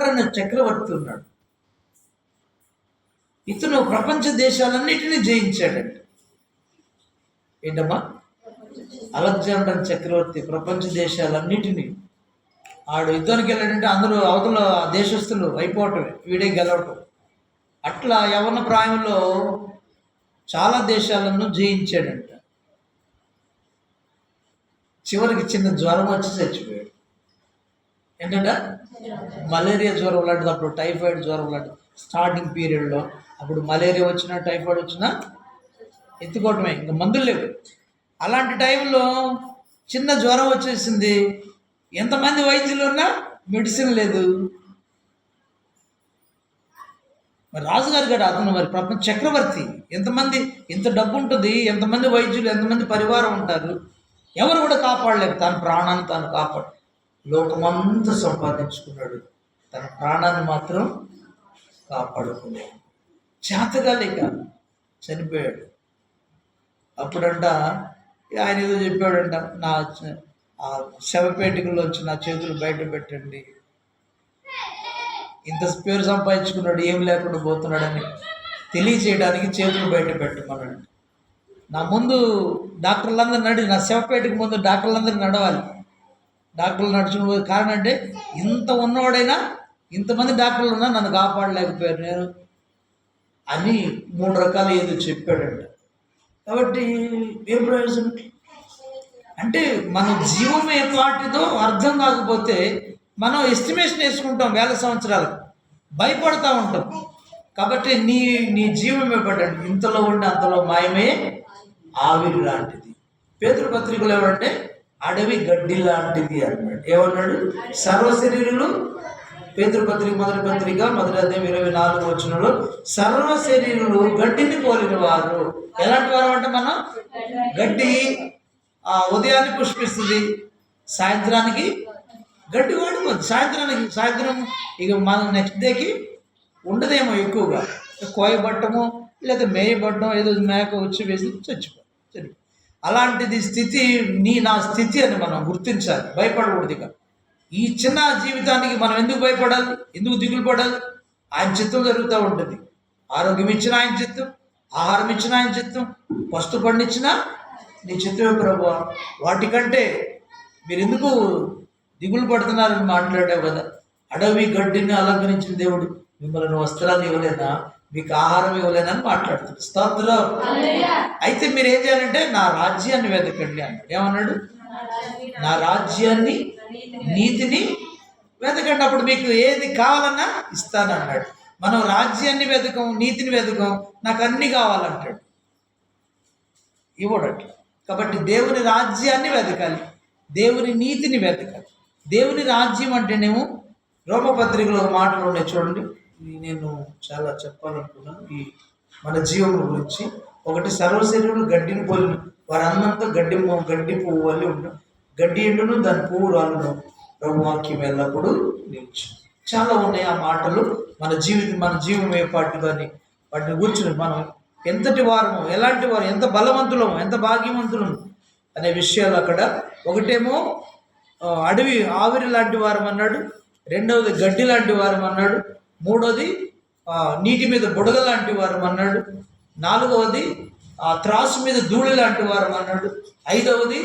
Alexander అనే చక్రవర్తి ఉన్నాడు ఇతను ప్రపంచ దేశాలన్నిటినీ జయించాడంట. ఏంటమ్మా? అలెగ్జాండర్ చక్రవర్తి ప్రపంచ దేశాలన్నిటినీ. ఆడు యుద్ధానికి వెళ్ళాడంటే అందరూ అవతల దేశస్తులు అయిపోవటమే వీడే గెలవటం. అట్లా యవన ప్రాయంలో చాలా దేశాలను జయించాడంట. చివరికి చిన్న జ్వరం వచ్చి చచ్చిపోయాడు. ఏంటంట మలేరియా జ్వరం లాంటిది అప్పుడు టైఫాయిడ్ జ్వరం లాంటిది. స్టార్టింగ్ పీరియడ్లో అప్పుడు మలేరియా వచ్చినా టైఫాయిడ్ వచ్చినా ఎత్తుకోవటమే ఇంకా మందులు లేవు. అలాంటి టైంలో చిన్న జ్వరం వచ్చేసింది. ఎంతమంది వైద్యులు ఉన్నా మెడిసిన్ లేదు. మరి రాజుగారు గారు అతను మరి ప్రపంచ చక్రవర్తి. ఎంతమంది ఇంత డబ్బు ఉంటుంది ఎంతమంది వైద్యులు ఎంతమంది పరివారం ఉంటారు ఎవరు కూడా కాపాడలేరు. తన ప్రాణాన్ని తాను కాపాడు. లోకమంతా సంపాదించుకున్నాడు. తన ప్రాణాన్ని మాత్రం కాపాడుకున్నాడు. చేతగా లేక చనిపోయాడు. అప్పుడంట ఆయన ఏదో చెప్పాడంట నా ఆ శవపేటికలోంచి నా చేతులు బయట పెట్టండి. ఇంత పేరు సంపాదించుకున్నాడు ఏం లేకుండా పోతున్నాడని తెలియచేయడానికి చేతులు బయట పెట్టమన్నాడు. నా ముందు డాక్టర్లందరూ నడి నా శవపేటకి ముందు డాక్టర్లందరూ నడవాలి. డాక్టర్లు నడుచుకుని పోయే కారణం అంటే ఇంత ఉన్నవాడైనా ఇంతమంది డాక్టర్లు ఉన్నా నన్ను కాపాడలేకపోయారు నేను. అని మూడు రకాలు ఏదో చెప్పాడంట. కాబట్టి ఏం ప్రయోజనం? అంటే మన జీవం ఏ పాటిదో అర్థం కాకపోతే మనం ఎస్టిమేషన్ వేసుకుంటాం వేల సంవత్సరాలకు. భయపడతా ఉంటాం. కాబట్టి నీ నీ జీవమే పడ్డండి ఇంతలో ఉండి అంతలో మాయమే ఆవిరి లాంటిది. పేదల పత్రికలు ఏమంటే అడవి గడ్డి లాంటిది అన్నాడు. ఏమన్నాడు? సర్వశరీరులు పేతృపత్రిక మొదటి పత్రిక మొదటి అధ్యాయం ఇరవై నాలుగు వచ్చినప్పుడు సర్వ శరీరులు గడ్డిని పోలిన వారు. ఎలాంటి వారు అంటే మనం? గడ్డి ఆ ఉదయాన్ని పుష్పిస్తుంది సాయంత్రానికి గడ్డి వాడిపోద్ది సాయంత్రానికి సాయంత్రం ఇక మన నెక్స్ట్ డేకి ఉండదేమో ఎక్కువగా. కోయబట్టము లేదా మేయబట్టం ఏదో మేక వచ్చి వేసి చచ్చిపో అలాంటిది స్థితి నీ నా స్థితి అని మనం గుర్తించాలి. భయపడకూడదు ఇక. ఈ చిన్న జీవితానికి మనం ఎందుకు భయపడాలి? ఎందుకు దిగులు పడాలి? ఆయన చిత్తం జరుగుతూ ఉంటుంది. ఆరోగ్యం ఇచ్చిన ఆయన చిత్తం ఆహారం ఇచ్చిన ఆయన చిత్తం వస్తు పండించిన నీ చిత్తమే ప్రభు. వాటికంటే మీరు ఎందుకు దిగులు పడుతున్నారని మాట్లాడావు కదా. అడవి గడ్డిని అలంకరించిన దేవుడు మిమ్మల్ని వస్త్రాలు ఇవ్వలేదా? మీకు ఆహారం ఇవ్వలేనా అని మాట్లాడుతుంది. స్తోత్రం. అయితే మీరు ఏం చేయాలంటే నా రాజ్యాన్ని వెతకండి అన్నాడు ఏమన్నాడు? నా రాజ్యాన్ని నీతిని వెతకండి అప్పుడు మీకు ఏది కావాలన్నా ఇస్తానన్నాడు. మనం రాజ్యాన్ని వెతకం నీతిని వెతకం నాకు అన్ని కావాలంటాడు. ఇవ్వడట కాబట్టి దేవుని రాజ్యాన్ని వెతకాలి దేవుని నీతిని వెతకాలి దేవుని రాజ్యం అంటేనేమో రోమపత్రికలో మాటలు ఉన్నాయి చూడండి. నేను చాలా చెప్పాలనుకున్నాను ఈ మన జీవం గురించి. ఒకటి సర్వశరీరులు గడ్డిని పోలిన వారి అన్నంతా గడ్డి గడ్డి పువ్వు వల్ల ఉంటాం గడ్డి ఎండును దాని పువ్వు రాలును బ్రహ్మవాక్యం ఎల్లప్పుడూ నిలిచి. చాలా ఉన్నాయి ఆ మాటలు. మన జీవితం మన జీవం ఏ పాటు కానీ వాటిని కూర్చుని మనం ఎంతటి వారము ఎలాంటి వారు ఎంత బలవంతులము ఎంత భాగ్యవంతులము అనే విషయాలు అక్కడ. ఒకటేమో అడవి ఆవిరి లాంటి వారం అన్నాడు రెండవది గడ్డి లాంటి వారం అన్నాడు మూడవది నీటి మీద బుడగ లాంటి వారు అన్నాడు నాలుగవది ఆ త్రాసు మీద ధూళి లాంటి వారు అన్నాడు ఐదవది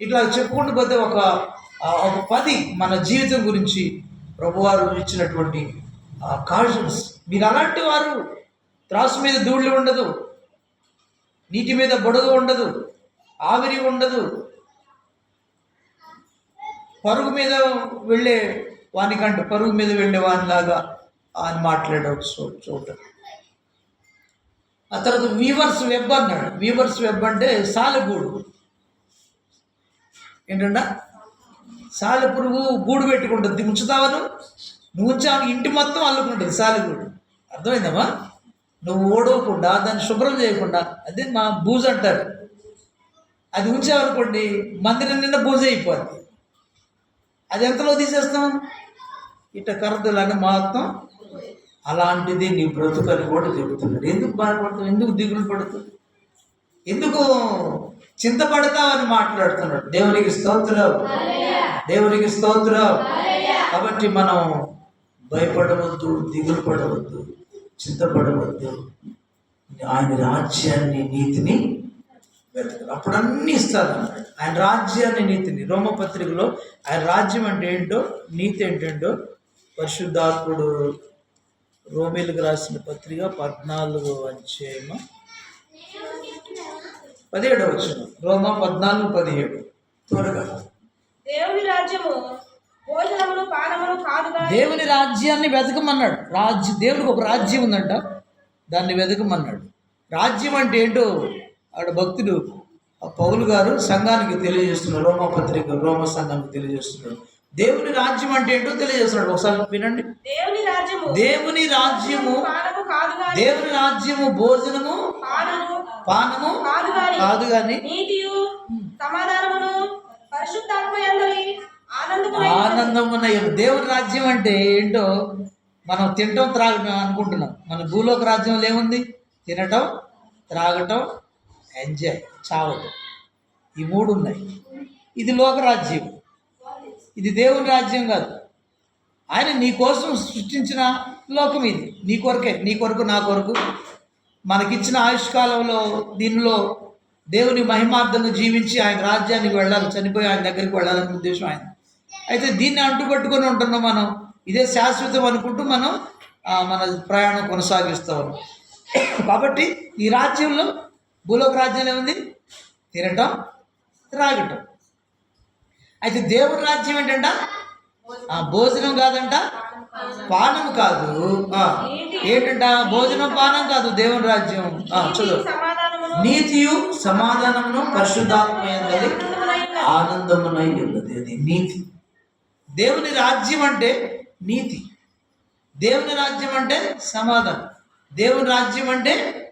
ఇట్లా చెప్పుకుంటూ పోతే ఒక ఒక పది మన జీవితం గురించి ప్రభువారు ఇచ్చినటువంటి కాషన్స్ మీరు అలాంటి వారు త్రాసు మీద ధూళి ఉండదు నీటి మీద బుడగ ఉండదు ఆవిరి ఉండదు. పరుగు మీద వెళ్ళే వానికంటే పరుగు మీద వెళ్ళే వానిలాగా అని మాట్లాడే ఒక చో- చోట. ఆ తర్వాత వీవర్స్ వెబ్ అన్నాడు. వీవర్స్ వెబ్ అంటే సాలెగూడు ఏంటన్నా సాలె పురుగు గూడు పెట్టుకుంటుంది. ఉంచుతావను నువ్వు? ఉంచావు ఇంటి మొత్తం అల్లుకుంటుంది సాలెగూడు అర్థమైందమ్మా? నువ్వు ఓడవకుండా దాన్ని శుభ్రం చేయకుండా అదే మా బూజు అంటారు. అది ఉంచామనుకోండి మందిరం నిన్న బూజు అయిపోద్ది. అది ఎంతలో తీసేస్తాం? ఇట్ట కరదలని మొత్తం అలాంటిది నీ బ్రతుకని కూడా చెబుతున్నాడు. ఎందుకు బాధపడతావు? ఎందుకు దిగులు పడుతుంది ఎందుకు చింతపడతావు అని మాట్లాడుతున్నాడు? దేవునికి స్తోత్రం. దేవునికి స్తోత్రం. కాబట్టి మనం భయపడవద్దు దిగులు పడవద్దు చింతపడవద్దు. ఆయన రాజ్యాన్ని నీతిని వెతకాలి అప్పుడు అన్నీ ఇస్తారు ఆయన రాజ్యాన్ని నీతిని. రోమపత్రికలో ఆయన రాజ్యం అంటే ఏంటో నీతి ఏంటంటో పరిశుద్ధాత్ముడు రోమిలకు రాసిన పత్రిక పద్నాలుగో అధ్యాయము. పదిహేడు వచ్చిన రోమ పద్నాలుగు పదిహేడు. త్వరగా. దేవుని రాజ్యము భోజనమును పానమును కాదుగా దేవుని రాజ్యాన్ని వెతకమన్నాడు. రాజ్య దేవునికి ఒక రాజ్యం ఉందంట. దాన్ని వెతకమన్నాడు. రాజ్యం అంటే ఏంటో ఆడ భక్తుడు ఆ పౌలు గారు సంఘానికి తెలియజేస్తున్నాడు. రోమ పత్రిక రోమ సంఘానికి తెలియజేస్తున్నాడు. దేవుని రాజ్యం అంటే ఏంటో తెలియజేస్తున్నాడు. ఒకసారి వినండి. దేవుని రాజ్యము దేవుని రాజ్యము భోజనము పానము కాదు గాని సమాధానమును ఆనందమున్న దేవుని రాజ్యం అంటే ఏంటో మనం తినటం త్రాగటం అనుకుంటున్నాం. మన భూలోక రాజ్యంలో ఏముంది? తినటం త్రాగటం ఎంజాయ్ చావటం. ఈ మూడు ఉన్నాయి. ఇది లోకరాజ్యం ఇది దేవుని రాజ్యం కాదు. ఆయన నీ కోసం సృష్టించిన లోకం ఇది. నీ కొరకే నీ కొరకు నా కొరకు. మనకిచ్చిన ఆయుష్కాలంలో దీనిలో దేవుని మహిమార్థంగా జీవించి ఆయన రాజ్యానికి వెళ్ళాలి చనిపోయి ఆయన దగ్గరికి వెళ్ళాలనే ఉద్దేశం ఆయన. అయితే దీన్ని అంటుపట్టుకొని ఉంటున్నాం మనం. ఇదే శాశ్వతం అనుకుంటూ మనం మన ప్రయాణం కొనసాగిస్తాం కాబట్టి ఈ రాజ్యంలో భూలోక రాజ్యం ఏముంది? తినటం త్రాగటం. అయితే దేవుని రాజ్యం ఏంటంటే? భోజనం కాదంట? పానం కాదు. ఆ, ఏంటంట? భోజనం పానం కాదు దేవుని రాజ్యం. ఆ, చదువు. నీతియు సమాధానమును పరిశుద్ధాత్మయందలి ఆనందమునై ఉన్నది. అది నీతి. దేవుని రాజ్యం అంటే నీతి. దేవుని రాజ్యం అంటే సమాధానం. దేవుని రాజ్యం అంటే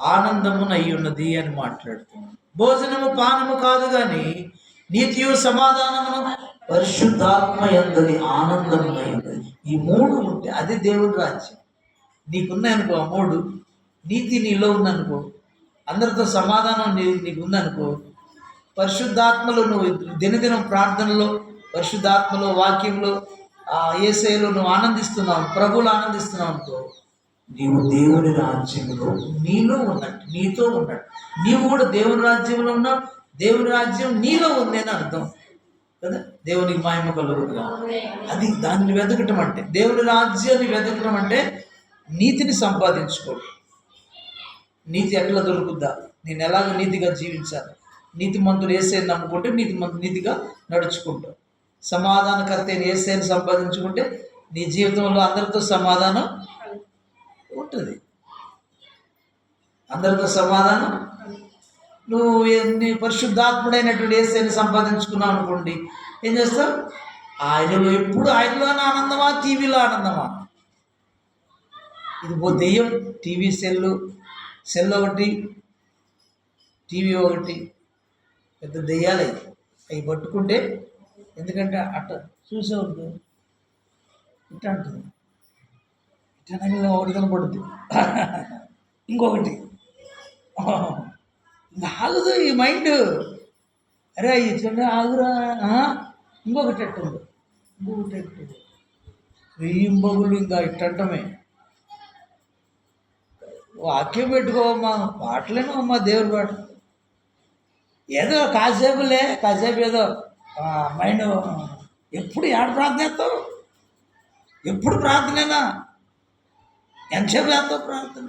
ఆనందమునై ఉన్నది అని మాట్లాడుతున్నాం భోజనము పానము కాదు కానీ నీతియు సమాధానమును పరిశుద్ధాత్మ ఎందని ఆనందమునై ఈ మూడు ఉంటే అది దేవుడు రాజ్యం. నీకున్నాయనుకో ఆ మూడు. నీతి నీలో ఉందనుకో. అందరితో సమాధానం నీ నీకు ఉందనుకో పరిశుద్ధాత్మలో నువ్వు దినదినం ప్రార్థనలో పరిశుద్ధాత్మలో వాక్యంలో ఆ ఏసైలో నువ్వు ఆనందిస్తున్నావు ప్రభువులు ఆనందిస్తున్నావు అనుకో నీవు దేవుని రాజ్యంలో నీలో ఉన్నట్టు నీతో ఉన్నట్టు. నీవు కూడా దేవుని రాజ్యంలో ఉన్నావు దేవుని రాజ్యం నీలో ఉంది అని అర్థం. కదా? దేవునికి మాయమ కలుగుతుంది. అది దాన్ని వెతకటం అంటే దేవుని రాజ్యాన్ని వెతకటం అంటే నీతిని సంపాదించుకోవడం. నీతి ఎట్లా దొరుకుద్దా? నేను ఎలాగ నీతిగా జీవించాలి? నీతి మంతుడు ఏసైని నమ్ముకుంటే నీతి మంతు నీతిగా నడుచుకుంటావు సమాధానకర్త అయిన ఏసైని సంపాదించుకుంటే నీ జీవితంలో అందరితో సమాధానం ఉంటుంది. అందరితో సమాధానం నువ్వు నీ పరిశుద్ధాత్ముడైనటువంటి ఏసైని సంపాదించుకున్నావు అనుకోండి. ఏం చేస్తావు? ఆయనలో ఎప్పుడు ఆయనలోనే ఆనందమా? టీవీలో ఆనందమా? ఇది ఓ దెయ్యం టీవీ సెల్లు సెల్ ఒకటి టీవీ ఒకటి. పెద్ద దెయ్యాలు. అవి అవి పట్టుకుంటే ఎందుకంటే అట్ట చూసేవాళ్ళు ఇట్ట అంటుంది. ఇట్ట ఒకటి కనపడుతుంది ఇంకొకటి. ఆగదు ఈ మైండ్ అరే ఇట్లా ఆగురా. ఇంకొకటి ఎట్టుంది ఇంకొకటి ఎట్టుంది వెయ్యి బగులు ఇంకా ఇట్టంటమే. వాక్యం పెట్టుకోవమ్మా పాటలేను అమ్మా దేవుడి పాట. ఏదో కాసేపులే కాసేపు ఏదో మైండ్ ఎప్పుడు ఏడు ప్రార్థన చేస్తావు? ఎప్పుడు ప్రార్థనేనా? ఎంతసేపు చేస్తావు ప్రార్థన?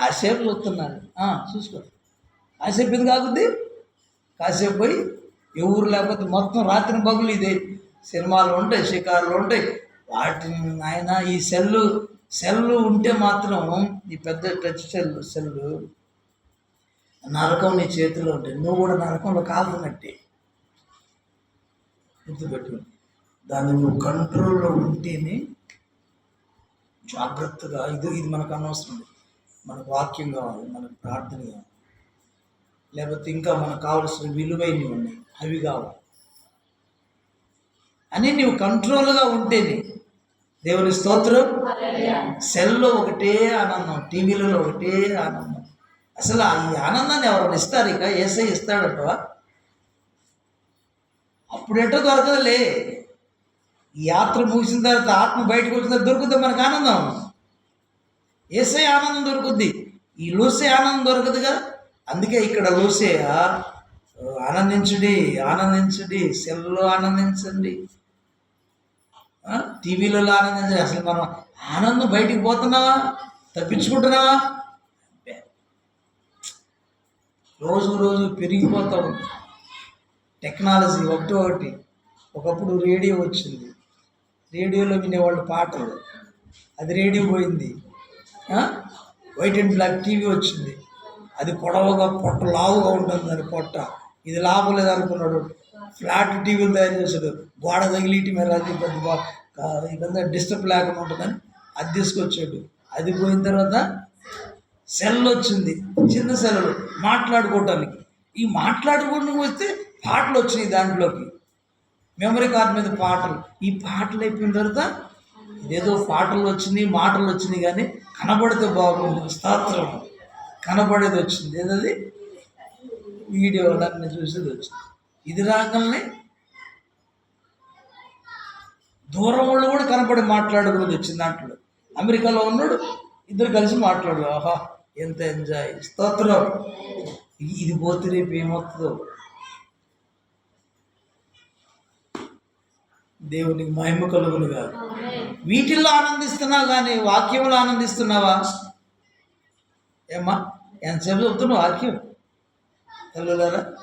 కాసేపు చూస్తున్నాను చూసుకో. కాసేపు ఇది కాకుంది కాసేపు పోయి ఎవరు లేకపోతే మొత్తం రాత్రి పగులు ఇదే. సినిమాలు ఉంటాయి షికారులు ఉంటాయి. వాటిని ఆయన ఈ సెల్లు సెల్లు ఉంటే మాత్రం ఈ పెద్ద టచ్ సెల్ సెల్లు నరకం నీ చేతిలో ఉంటుంది నువ్వు కూడా నరకంలో కాలుతున్నట్టే గుర్తుపెట్టు దాన్ని నువ్వు కంట్రోల్లో ఉంటేనే జాగ్రత్తగా ఇది ఇది మనకు అనవసరం. మనకు వాక్యం కావాలి మనకు ప్రార్థన కావాలి. లేకపోతే ఇంకా మనకు కావాల్సిన విలువైనవి ఉన్నాయి అవి కావాలి. అని నీవు కంట్రోల్గా ఉంటేనే దేవుని స్తోత్రం. సెల్లో ఒకటే ఆనందం టీవీలలో ఒకటే ఆనందం. అసలు ఈ ఆనందాన్ని ఎవరైనా ఇస్తారు ఇక? ఏసై ఇస్తాడటవా అప్పుడెటో దొరకదులే? ఈ యాత్ర ముగిసిన తర్వాత ఆత్మ బయటకు వచ్చిన దొరుకుతుంది మనకు ఆనందం? ఏసే ఆనందం దొరుకుద్ది. ఈ లూసే ఆనందం దొరకదుగా అందుకే ఇక్కడ లూసే ఆనందించుడి ఆనందించుడి సెల్లో ఆనందించండి. టీవీలలో ఆనందించండి. అసలు మనం ఆనందం బయటికి పోతున్నావా? తప్పించుకుంటున్నావా? రోజు రోజు పెరిగిపోతా ఉంది. టెక్నాలజీ ఒకటి ఒకటి. ఒకప్పుడు రేడియో వచ్చింది. రేడియోలో వినేవాళ్ళు పాటలు. అది రేడియో పోయింది. వైట్ అండ్ బ్లాక్ టీవీ వచ్చింది. అది పొడవుగా పొట్ట లావుగా ఉంటుంది దాని పొట్ట. ఇది లాభం లేదనుకున్నాడు. ఫ్లాట్ టీవీలు తయారు చేశాడు. గోడ తగిలిటి మీద అది పెద్ద ఇదంతా డిస్టర్బ్ లేకుండా ఉంటుందని అది తీసుకొచ్చాడు. అది పోయిన తర్వాత సెల్ వచ్చింది. చిన్న సెల్లు మాట్లాడుకోవటానికి. ఈ మాట్లాడుకోవడానికి వస్తే పాటలు వచ్చినాయి దాంట్లోకి. మెమరీ కార్డ్ మీద పాటలు. ఈ పాటలు అయిపోయిన తర్వాత ఇదేదో పాటలు వచ్చినాయి మాటలు వచ్చినాయి కానీ కనబడితే బాగుంది స్తోత్రం కనబడేది వచ్చింది. ఏదది? వీడియోలన్నీ చూసేది వచ్చింది. ఇది రాగానే దూరం వాళ్ళు కూడా కనపడి మాట్లాడుకునేది వచ్చింది దాంట్లో. అమెరికాలో ఉన్నాడు ఇద్దరు కలిసి మాట్లాడు ఆహా ఎంత ఎంజాయ్. స్తోత్రం ఇది పోతే రేపు ఏమవుతుందో? దేవునికి మహిమ కలుగును కాదు వీటిల్లో ఆనందిస్తున్నావు కానీ వాక్యంలో ఆనందిస్తున్నావా? ఏమ్మా ఎంతసేపు చెబుతున్నావు వాక్యం? తల్లులారా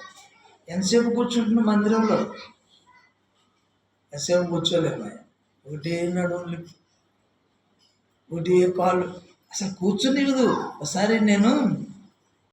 ఎంతసేపు కూర్చుంటున్నావు మందిరంలో? ఎంతసేపు కూర్చోలేమ్మా ఒకటే నడుములు ఒకటే కాళ్ళు. అసలు కూర్చుని ఒకసారి నేను